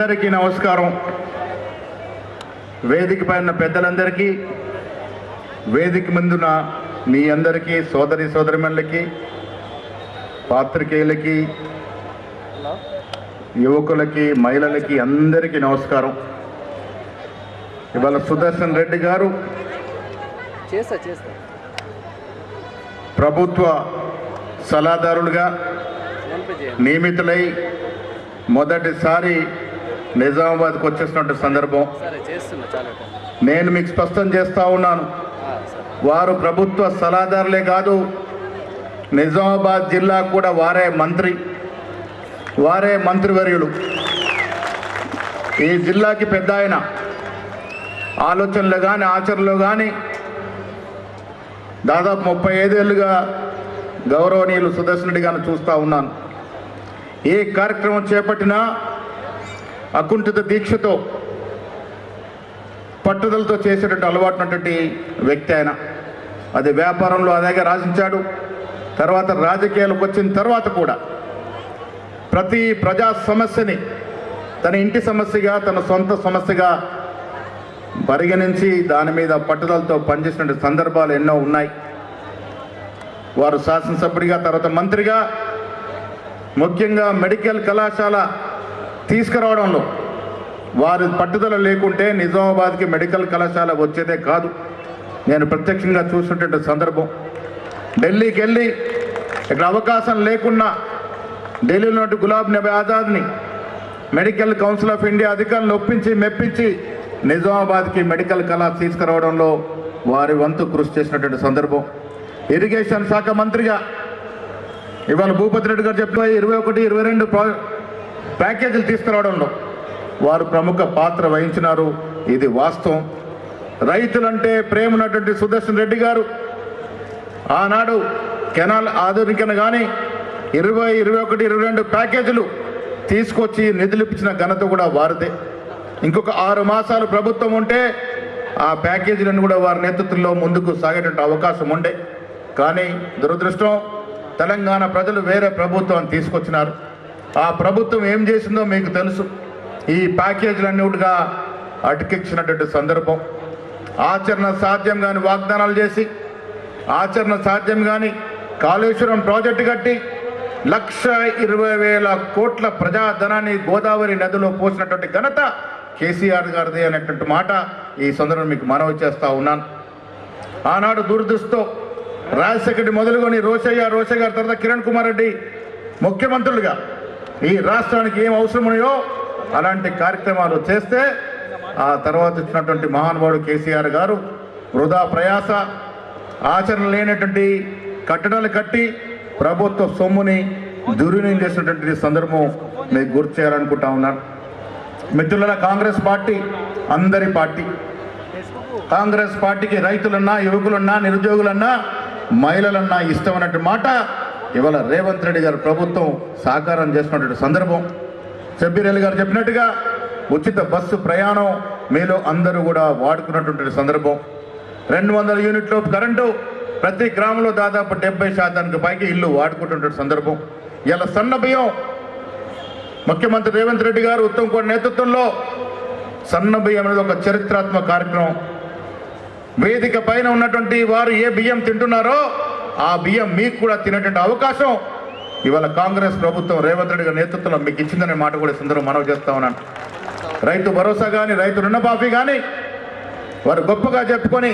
అందరికీ నమస్కారం. వేదిక పైన పెద్దలందరికీ వేదిక ముందున మీ అందరికీ సోదరి సోదరిమణులకి పాత్రికేయులకి యువకులకి మహిళలకి అందరికీ నమస్కారం. ఇవాళ సుదర్శన్ రెడ్డి గారు ప్రభుత్వ సలహాదారులుగా నియమితులై మొదటిసారి నిజామాబాద్కు వచ్చేసినటువంటి సందర్భం. నేను మీకు స్పష్టం చేస్తా ఉన్నాను. వారు ప్రభుత్వ సలహాదారులే కాదు నిజామాబాద్ జిల్లా కూడా వారే మంత్రి వారే మంత్రివర్యులు. ఈ జిల్లాకి పెద్ద ఆయన. ఆలోచనలు కానీ ఆచరణలు కానీ దాదాపు ముప్పై ఐదేళ్ళుగా గౌరవనీయులు సుదర్శన్ రెడ్డి గారిని చూస్తూ ఉన్నాను. ఏ కార్యక్రమం చేపట్టినా అకుంఠిత దీక్షతో పట్టుదలతో చేసేటట్టు అలవాటు ఉన్నటువంటి వ్యక్తి ఆయన. అది వ్యాపారంలో అదేగా రాసించాడు. తర్వాత రాజకీయాలకు వచ్చిన తర్వాత కూడా ప్రతి ప్రజా సమస్యని తన ఇంటి సమస్యగా తన సొంత సమస్యగా పరిగణించి దాని మీద పట్టుదలతో పనిచేసిన సందర్భాలు ఎన్నో ఉన్నాయి. వారు శాసనసభ్యుడిగా తర్వాత మంత్రిగా ముఖ్యంగా మెడికల్ కళాశాల తీసుకురావడంలో వారి పట్టుదల లేకుంటే నిజామాబాద్కి మెడికల్ కళాశాల వచ్చేదే కాదు. నేను ప్రత్యక్షంగా చూసినటువంటి సందర్భం. ఢిల్లీకి వెళ్ళి ఇక్కడ అవకాశం లేకున్నా ఢిల్లీలో గులాబ్ నబీ ఆజాద్ని మెడికల్ కౌన్సిల్ ఆఫ్ ఇండియా అధికారులను ఒప్పించి మెప్పించి నిజామాబాద్కి మెడికల్ కళాశాల తీసుకురావడంలో వారి వంతు కృషి చేసినటువంటి సందర్భం. ఇరిగేషన్ శాఖ మంత్రిగా ఇవాళ భూపతి రెడ్డి గారు చెప్పిన ఇరవై ఒకటి ఇరవై రెండు ప్రా- ప్యాకేజీలు తీసుకురావడంలో వారు ప్రముఖ పాత్ర వహించినారు. ఇది వాస్తవం. రైతులంటే ప్రేమనటువంటి సుదర్శన్ రెడ్డి గారు. ఆనాడు కెనాల్ ఆధునికన కానీ ఇరవై ఇరవై ఒకటి ఇరవై రెండు ప్యాకేజీలు తీసుకొచ్చి నిధులు ఇచ్చిన ఘనత కూడా వారిదే. ఇంకొక ఆరు మాసాలు ప్రభుత్వం ఉంటే ఆ ప్యాకేజీలను కూడా వారి నేతృత్వంలో ముందుకు సాగేటువంటి అవకాశం ఉండే. కానీ దురదృష్టం తెలంగాణ ప్రజలు వేరే ప్రభుత్వాన్ని తీసుకొచ్చినారు. ఆ ప్రభుత్వం ఏం చేసిందో మీకు తెలుసు. ఈ ప్యాకేజీలన్నిటిగా అటకెక్కినటువంటి సందర్భం. ఆచరణ సాధ్యం కాని వాగ్దానాలు చేసి ఆచరణ సాధ్యం కాని కాళేశ్వరం ప్రాజెక్టు కట్టి లక్ష ఇరవై వేల కోట్ల ప్రజాధనాన్ని గోదావరి నదిలో పోసినటువంటి ఘనత కేసీఆర్ గారిది అనేటువంటి మాట ఈ సందర్భం మీకు మనవి చేస్తూ ఉన్నాను. ఆనాడు దురదృష్టతో రాజశేఖరెడ్డి మొదలుకొని రోషయ్య రోషయ్య గారి తర్వాత కిరణ్ కుమార్ రెడ్డి ముఖ్యమంత్రులుగా ఈ రాష్ట్రానికి ఏం అవసరం ఉన్నాయో అలాంటి కార్యక్రమాలు చేస్తే ఆ తర్వాత ఇచ్చినటువంటి మహానుభావుడు కేసీఆర్ గారు వృధా ప్రయాస ఆచరణ లేనటువంటి కట్టడాలు కట్టి ప్రభుత్వ సొమ్ముని దుర్వినియోగం చేసినటువంటి సందర్భం మీకు గుర్తు చేయాలనుకుంటా ఉన్నాను మిత్రుల కాంగ్రెస్ పార్టీ అందరి పార్టీ. కాంగ్రెస్ పార్టీకి రైతులన్నా యువకులన్నా నిరుద్యోగులన్నా మహిళలన్నా ఇష్టం అన్నట్టు మాట ఇవాళ రేవంత్ రెడ్డి గారు ప్రభుత్వం సాకారం చేసినటువంటి సందర్భం. షబ్బీర్ గారు చెప్పినట్టుగా ఉచిత బస్సు ప్రయాణం మీలో అందరూ కూడా వాడుకున్నటువంటి సందర్భం. రెండు వందల యూనిట్లు కరెంటు ప్రతి గ్రామంలో దాదాపు డెబ్బై శాతానికి పైకి ఇల్లు వాడుకుంటున్న సందర్భం. ఇలా సన్న బియ్యం ముఖ్యమంత్రి రేవంత్ రెడ్డి గారు ఉత్తమ్ కుమార్ నేతృత్వంలో సన్న బియ్యం అనేది ఒక చరిత్రాత్మక కార్యక్రమం. వేదిక పైన ఉన్నటువంటి వారు ఏ బియ్యం తింటున్నారో ఆ బియ్యం మీకు కూడా తినేటువంటి అవకాశం. ఇవాళ కాంగ్రెస్ ప్రభుత్వం రేవంత్ రెడ్డి గారి నేతృత్వంలో మీకు ఇచ్చిందనే మాట కూడా సుందరం సందర్భం మనవి చేస్తా ఉన్నాను. రైతు భరోసా కానీ రైతు రుణమాఫీ కానీ వారు గొప్పగా చెప్పుకొని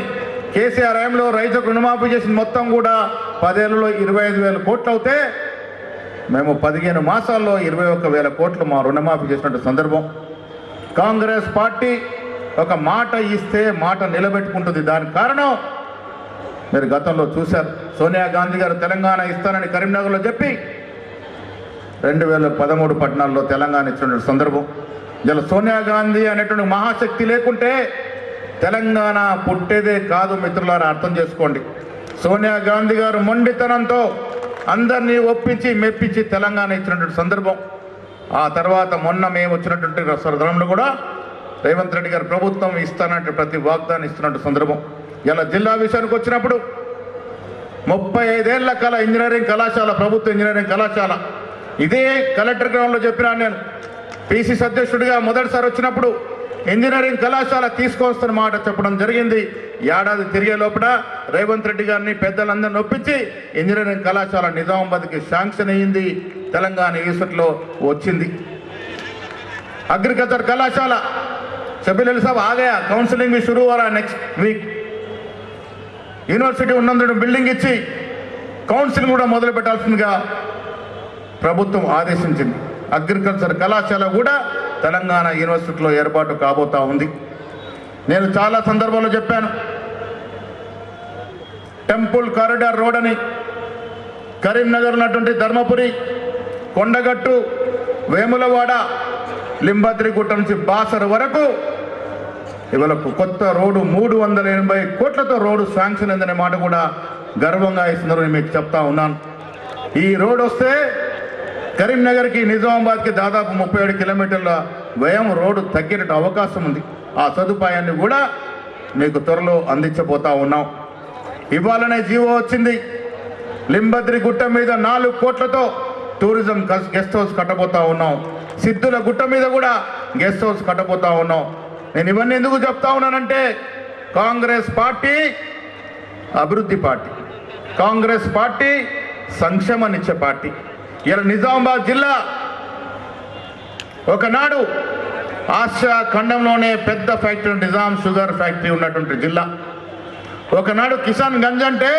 కేసీఆర్ హయాంలో రైతుకు రుణమాఫీ చేసిన మొత్తం కూడా పదేళ్ళలో ఇరవై ఐదు వేల కోట్లు అవుతే మేము పదిహేను మాసాల్లో ఇరవై ఒక్క వేల కోట్లు మా రుణమాఫీ చేసినట్టు సందర్భం. కాంగ్రెస్ పార్టీ ఒక మాట ఇస్తే మాట నిలబెట్టుకుంటుంది. దానికి కారణం మీరు గతంలో చూశారు. సోనియా గాంధీ గారు తెలంగాణ ఇస్తానని కరీంనగర్లో చెప్పి రెండు వేల పదమూడు పట్టణాల్లో తెలంగాణ ఇచ్చిన సందర్భం. ఇలా సోనియా గాంధీ అనేటువంటి మహాశక్తి లేకుంటే తెలంగాణ పుట్టేదే కాదు మిత్రులారా అర్థం చేసుకోండి. సోనియా గాంధీ గారు మొండితనంతో అందరినీ ఒప్పించి మెప్పించి తెలంగాణ ఇచ్చినటువంటి సందర్భం. ఆ తర్వాత మొన్న మేము వచ్చినటువంటి సందర్భంలో కూడా రేవంత్ రెడ్డి గారు ప్రభుత్వం ఇస్తానంటే ప్రతి వాగ్దానం ఇస్తున్నట్టు సందర్భం. ఇలా జిల్లా విషయానికి వచ్చినప్పుడు ముప్పై ఐదేళ్ళ కళ ఇంజనీరింగ్ కళాశాల ప్రభుత్వ ఇంజనీరింగ్ కళాశాల. ఇదే కలెక్టర్ గ్రౌండ్లో చెప్పినాను నేను. పీసీసీ అధ్యక్షుడిగా మొదటిసారి వచ్చినప్పుడు ఇంజనీరింగ్ కళాశాల తీసుకొస్తున్న మాట చెప్పడం జరిగింది. ఏడాది తిరిగే లోపల రేవంత్ రెడ్డి గారిని పెద్దలందరినీ ఒప్పించి ఇంజనీరింగ్ కళాశాల నిజామాబాద్కి శాంక్షన్ అయ్యింది. తెలంగాణ ఈసట్లో వచ్చింది. అగ్రికల్చర్ కళాశాల. సభ్యులు సాబ్ ఆగయా? కౌన్సిలింగ్ షురూ నెక్స్ట్ వీక్. యూనివర్సిటీ ఉన్నందుకు బిల్డింగ్ ఇచ్చి కౌన్సిల్ కూడా మొదలు పెట్టాల్సిందిగా ప్రభుత్వం ఆదేశించింది. అగ్రికల్చర్ కళాశాల కూడా తెలంగాణ యూనివర్సిటీలో ఏర్పాటు కాబోతా ఉంది. నేను చాలా సందర్భాల్లో చెప్పాను. టెంపుల్ కారిడార్ రోడ్ అని కరీంనగర్ ఉన్నటువంటి ధర్మపురి కొండగట్టు వేములవాడ లింబద్రిగుట్ట నుంచి బాసర్ వరకు ఇవాళ కొత్త రోడ్డు మూడు వందల ఎనభై కోట్లతో రోడ్డు శాంక్షన్ అయిందనే మాట కూడా గర్వంగా ఇస్తున్నారు నేను మీకు చెప్తా ఉన్నాను. ఈ రోడ్ వస్తే కరీంనగర్కి నిజామాబాద్కి దాదాపు ముప్పై ఏడు కిలోమీటర్ల వ్యయం రోడ్డు తగ్గినట్టు అవకాశం ఉంది. ఆ సదుపాయాన్ని కూడా మీకు త్వరలో అందించబోతా ఉన్నాం. ఇవాళనే జీవో వచ్చింది. లింబద్రి గుట్ట మీద నాలుగు కోట్లతో టూరిజం గెస్ట్ హౌస్ కట్టబోతా ఉన్నాం. సిద్ధుల గుట్ట మీద కూడా గెస్ట్ హౌస్ కట్టబోతా ఉన్నాం. నేను ఇవన్నీ ఎందుకు చెప్తా ఉన్నానంటే కాంగ్రెస్ పార్టీ అభివృద్ధి పార్టీ కాంగ్రెస్ పార్టీ సంక్షేమనిచ్చే పార్టీ. ఇలా నిజామాబాద్ జిల్లా ఒకనాడు ఆసియా ఖండంలోనే పెద్ద ఫ్యాక్టరీ నిజాం షుగర్ ఫ్యాక్టరీ ఉన్నటువంటి జిల్లా. ఒకనాడు కిసాన్ గంజ్ అంటే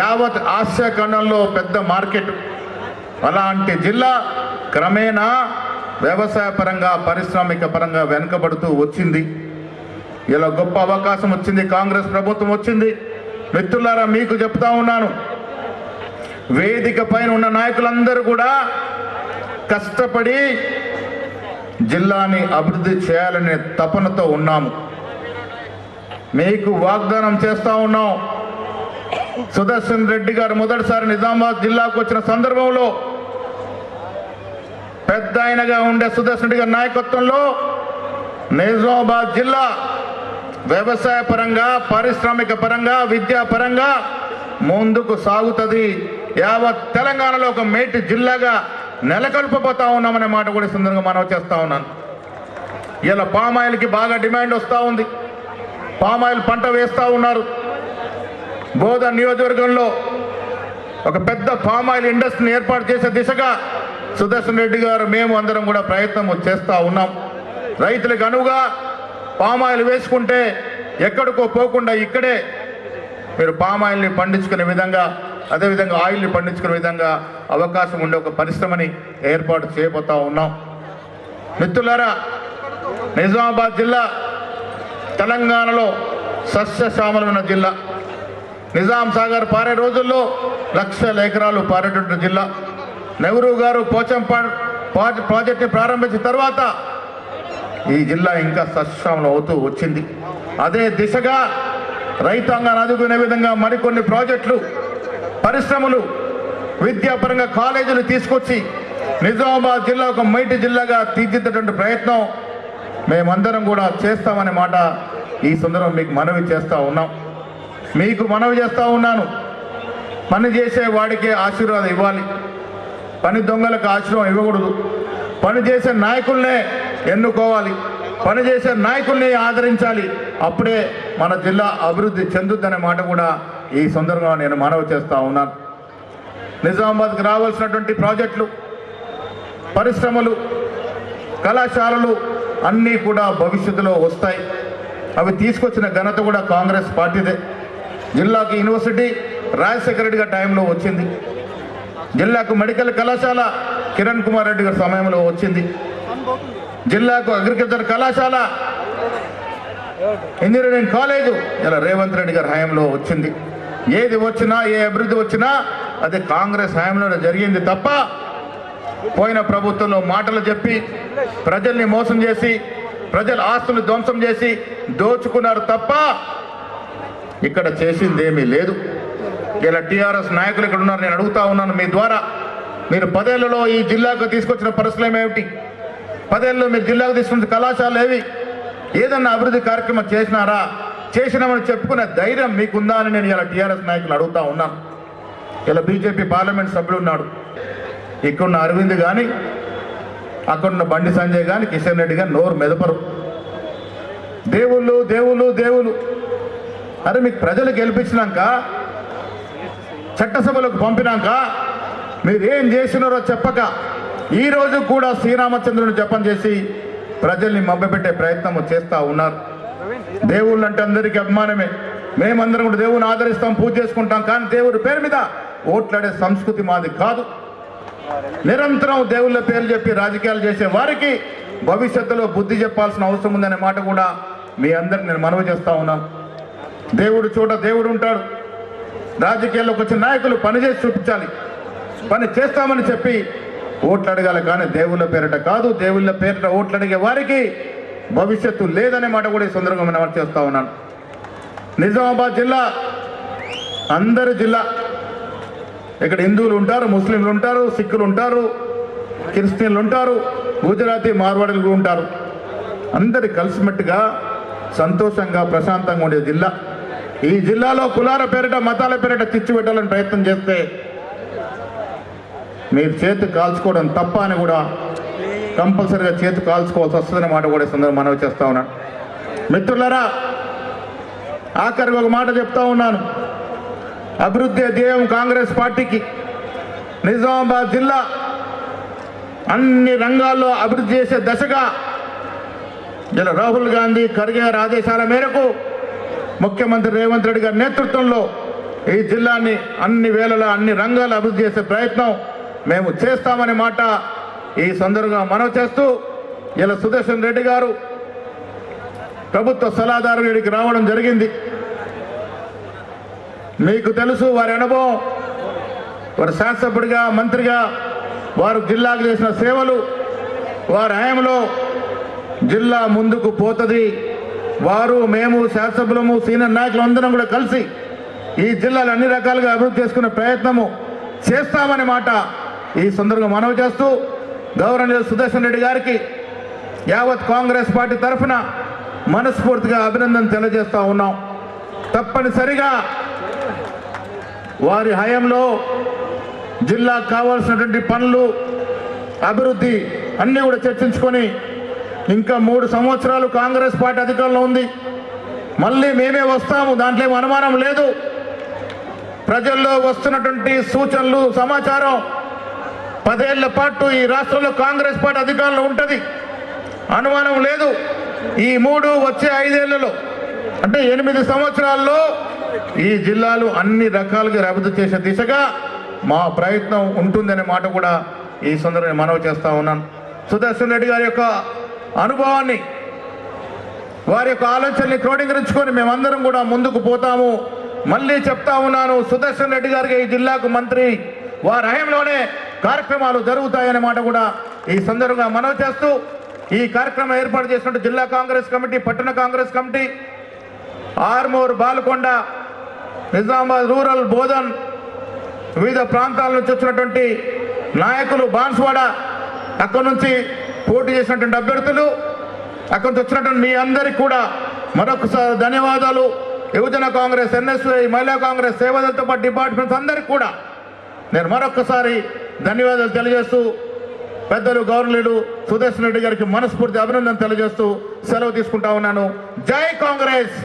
యావత్ ఆసియా ఖండంలో పెద్ద మార్కెట్. అలాంటి జిల్లా క్రమేణా వ్యవసాయ పరంగా పారిశ్రామిక పరంగా వెనుకబడుతూ వచ్చింది. ఇలా గొప్ప అవకాశం వచ్చింది. కాంగ్రెస్ ప్రభుత్వం వచ్చింది. మిత్రులారా మీకు చెప్తా ఉన్నాను. వేదిక పైన ఉన్న నాయకులందరూ కూడా కష్టపడి జిల్లాని అభివృద్ధి చేయాలనే తపనతో ఉన్నాము. మీకు వాగ్దానం చేస్తా ఉన్నాం. సుదర్శన్ రెడ్డి గారు మొదటిసారి నిజామాబాద్ జిల్లాకు వచ్చిన సందర్భంలో పెద్ద ఆయనగా ఉండే సుదర్శన్ రెడ్డి గారి నాయకత్వంలో నిజామాబాద్ జిల్లా వ్యవసాయ పరంగా పారిశ్రామిక పరంగా విద్యా పరంగా ముందుకు సాగుతుంది. యావత్ తెలంగాణలో ఒక మేటి జిల్లాగా నెలకొల్పబోతా ఉన్నామనే మాట కూడా సుందరంగా సందర్భంగా చేస్తూ చేస్తా ఉన్నాను ఇలా పామాయిల్కి బాగా డిమాండ్ వస్తూ ఉంది. పామాయిల్ పంట వేస్తూ ఉన్నారు. బోధ నియోజకవర్గంలో ఒక పెద్ద పామాయిల్ ఇండస్ట్రీని ఏర్పాటు చేసే దిశగా సుదర్శన్ రెడ్డి గారు మేము అందరం కూడా ప్రయత్నం చేస్తూ ఉన్నాం. రైతులకు అనువుగా పామాయిల్ వేసుకుంటే ఎక్కడికో పోకుండా ఇక్కడే మీరు పామాయిల్ని పండించుకునే విధంగా అదేవిధంగా ఆయిల్ని పండించుకునే విధంగా అవకాశం ఉండే ఒక పరిశ్రమని ఏర్పాటు చేయబోతా ఉన్నాం. మిత్రులారా నిజామాబాద్ జిల్లా తెలంగాణలో సస్యశ్యామలమైన జిల్లా. నిజాం సాగర్ పారే రోజుల్లో లక్షల ఎకరాలు పారేటువంటి జిల్లా. నెహ్రూ గారు పోచంపాడు ప్రాజెక్ట్ని ప్రారంభించిన తర్వాత ఈ జిల్లా ఇంకా సస్యశ్యామలం అవుతూ వచ్చింది. అదే దిశగా రైతాంగాన్ని ఆదుకునే విధంగా మరికొన్ని ప్రాజెక్టులు పరిశ్రమలు విద్యాపరంగా కాలేజీలు తీసుకొచ్చి నిజామాబాద్ జిల్లా ఒక మైటి జిల్లాగా తీర్చిదిద్దేటువంటి ప్రయత్నం మేమందరం కూడా చేస్తామనే మాట ఈ సందర్భం మీకు మనవి చేస్తూ ఉన్నాం. మీకు మనవి చేస్తూ ఉన్నాను. పని చేసే వాడికే ఆశీర్వాదం ఇవ్వాలి. పని దొంగలకు ఆశ్రమం ఇవ్వకూడదు. పని చేసే నాయకుల్నే ఎన్నుకోవాలి. పని చేసే నాయకుల్ని ఆదరించాలి. అప్పుడే మన జిల్లా అభివృద్ధి చెందుద్దనే మాట కూడా ఈ సందర్భంగా నేను మనవి చేస్తూ ఉన్నాను నిజామాబాద్కి రావాల్సినటువంటి ప్రాజెక్టులు పరిశ్రమలు కళాశాలలు అన్నీ కూడా భవిష్యత్తులో వస్తాయి. అవి తీసుకొచ్చిన ఘనత కూడా కాంగ్రెస్ పార్టీదే. జిల్లాకి యూనివర్సిటీ రాజశేఖర రెడ్డిగా టైంలో వచ్చింది. జిల్లాకు మెడికల్ కళాశాల కిరణ్ కుమార్ రెడ్డి గారి సమయంలో వచ్చింది. జిల్లాకు అగ్రికల్చర్ కళాశాల ఇంజనీరింగ్ కాలేజు ఇలా రేవంత్ రెడ్డి గారి హయాంలో వచ్చింది. ఏది వచ్చినా ఏ అభివృద్ధి వచ్చినా అది కాంగ్రెస్ హయాంలో జరిగింది తప్ప పోయిన ప్రభుత్వంలో మాటలు చెప్పి ప్రజల్ని మోసం చేసి ప్రజల ఆస్తులు ధ్వంసం చేసి దోచుకున్నారు తప్ప ఇక్కడ చేసింది ఏమీ లేదు. ఇలా టీఆర్ఎస్ నాయకులు ఇక్కడ ఉన్నారు నేను అడుగుతా ఉన్నాను మీ ద్వారా. మీరు పదేళ్ళలో ఈ జిల్లాకు తీసుకొచ్చిన పరిస్థితులు ఏమిటి పదేళ్ళు మీరు జిల్లాకు తీసుకున్న కళాశాలలు ఏవి? ఏదన్నా అభివృద్ధి కార్యక్రమం చేసినారా? చేసినామని చెప్పుకునే ధైర్యం మీకుందా అని నేను ఇలా టీఆర్ఎస్ నాయకులు అడుగుతా ఉన్నాను ఇలా బీజేపీ పార్లమెంట్ సభ్యుడు ఉన్నాడు. ఇక్కడున్న అరవింద్ కానీ అక్కడున్న బండి సంజయ్ కానీ కిషన్ రెడ్డి కానీ నోరు మెదపరు. దేవుళ్ళు దేవుళ్ళు దేవుళ్ళు. అరే మీకు ప్రజలు గెలిపించినాక చట్టసభలకు పంపినాక మీరేం చేసినారో చెప్పక ఈరోజు కూడా శ్రీరామచంద్రుని జపం చేసి ప్రజల్ని మభ్యపెట్టే ప్రయత్నం చేస్తూ ఉన్నారు. దేవుళ్ళు అంటే అందరికీ అభిమానమే. మేమందరం కూడా దేవుని ఆదరిస్తాం పూజ చేసుకుంటాం కానీ దేవుడి పేరు మీద ఓట్లాడే సంస్కృతి మాది కాదు. నిరంతరం దేవుళ్ళ పేర్లు చెప్పి రాజకీయాలు చేసే వారికి భవిష్యత్తులో బుద్ధి చెప్పాల్సిన అవసరం ఉందనే మాట కూడా మీ అందరిని నేను మనవి చేస్తా ఉన్నాను దేవుడు చోట దేవుడు ఉంటాడు. రాజకీయాల్లోకి వచ్చిన నాయకులు పని చేసి చూపించాలి. పని చేస్తామని చెప్పి ఓట్లు అడగాలి కానీ దేవుళ్ళ పేరిట కాదు. దేవుళ్ళ పేరిట ఓట్లు అడిగే వారికి భవిష్యత్తు లేదనే మాట కూడా ఈ సందర్భంగా మనం చేస్తా ఉన్నాను నిజామాబాద్ జిల్లా అందరి జిల్లా. ఇక్కడ హిందువులు ఉంటారు ముస్లింలు ఉంటారు సిక్కులు ఉంటారు క్రిస్టియన్లు ఉంటారు గుజరాతీ మార్వాడీలు ఉంటారు. అందరి కలిసిమెట్టుగా సంతోషంగా ప్రశాంతంగా ఉండే జిల్లా. ఈ జిల్లాలో కులాల పేరిట మతాల పేరిట చిచ్చు పెట్టాలని ప్రయత్నం చేస్తే మీరు చేతి కాల్చుకోవడం తప్ప అని కూడా కంపల్సరిగా చేతి కాల్చుకోవాల్సి వస్తుందనే మాట కూడా ఈ మనవి చేస్తా ఉన్నాను. మిత్రులరా ఆఖరికి ఒక మాట చెప్తా ఉన్నాను. అభివృద్ధి ధ్యేయం కాంగ్రెస్ పార్టీకి. నిజామాబాద్ జిల్లా అన్ని రంగాల్లో అభివృద్ధి చేసే దశగా ఇలా రాహుల్ గాంధీ ఖర్గే ఆదేశాల మేరకు ముఖ్యమంత్రి రేవంత్ రెడ్డి గారి నేతృత్వంలో ఈ జిల్లాని అన్ని వేళలా అన్ని రంగాలు అభివృద్ధి చేసే ప్రయత్నం మేము చేస్తామనే మాట ఈ సందర్భంగా మనవి చేస్తూ ఇలా సుదర్శన్ రెడ్డి గారు ప్రభుత్వ సలహాదారు వీడికి రావడం జరిగింది. మీకు తెలుసు వారి అనుభవం. వారు శాసనసభ్యుడిగా మంత్రిగా వారు జిల్లాకు చేసిన సేవలు వారి హయాంలో జిల్లా ముందుకు పోతుంది. వారు మేము శాసనసభ్యులము సీనియర్ నాయకులు అందరం కూడా కలిసి ఈ జిల్లాలు అన్ని రకాలుగా అభివృద్ధి చేసుకునే ప్రయత్నము చేస్తామనే మాట ఈ సందర్భంగా మనవి చేస్తూ గవర్నర్ సుదర్శన్ రెడ్డి గారికి యావత్ కాంగ్రెస్ పార్టీ తరఫున మనస్ఫూర్తిగా అభినందన తెలియజేస్తూ ఉన్నాం. తప్పనిసరిగా వారి హయంలో జిల్లాకు కావాల్సినటువంటి పనులు అభివృద్ధి అన్నీ కూడా చర్చించుకొని ఇంకా మూడు సంవత్సరాలు కాంగ్రెస్ పార్టీ అధికారంలో ఉంది. మళ్ళీ మేమే వస్తాము దాంట్లో అనుమానం లేదు. ప్రజల్లో వస్తున్నటువంటి సూచనలు సమాచారం పదేళ్ళ పాటు ఈ రాష్ట్రంలో కాంగ్రెస్ పార్టీ అధికారంలో ఉంటుంది. అనుమానం లేదు. ఈ మూడు వచ్చే ఐదేళ్ళలో అంటే ఎనిమిది సంవత్సరాల్లో ఈ జిల్లాలు అన్ని రకాలుగా అభివృద్ధి చేసే దిశగా మా ప్రయత్నం ఉంటుందనే మాట కూడా ఈ సందర్భంగా మనవి చేస్తా ఉన్నాను. సుదర్శన్ రెడ్డి గారి యొక్క అనుభవాన్ని వారి యొక్క ఆలోచనని క్రోడీకరించుకొని మేమందరం కూడా ముందుకు పోతాము. మళ్ళీ చెప్తా ఉన్నాను సుదర్శన్ రెడ్డి గారికి ఈ జిల్లాకు మంత్రి వారి హయంలోనే కార్యక్రమాలు జరుగుతాయనే మాట కూడా ఈ సందర్భంగా మనవి చేస్తూ ఈ కార్యక్రమం ఏర్పాటు చేసినట్టు జిల్లా కాంగ్రెస్ కమిటీ పట్టణ కాంగ్రెస్ కమిటీ ఆర్మూర్ బాలకొండ నిజామాబాద్ రూరల్ బోధన్ వివిధ ప్రాంతాల నుంచి వచ్చినటువంటి నాయకులు బాన్స్వాడ అక్కడి నుంచి పోటీ చేసినటువంటి అభ్యర్థులు అక్కడి నుంచి వచ్చినటువంటి మీ అందరికీ కూడా మరొకసారి ధన్యవాదాలు. యువజన కాంగ్రెస్ ఎన్ఎస్ఐ మహిళా కాంగ్రెస్ సేవలతో పాటు డిపార్ట్మెంట్స్ అందరికీ కూడా నేను మరొకసారి ధన్యవాదాలు తెలియజేస్తూ పెద్దలు గవర్నర్లు సుదర్శన్ రెడ్డి గారికి మనస్ఫూర్తి అభినందన తెలియజేస్తూ సెలవు తీసుకుంటా ఉన్నాను. జై కాంగ్రెస్!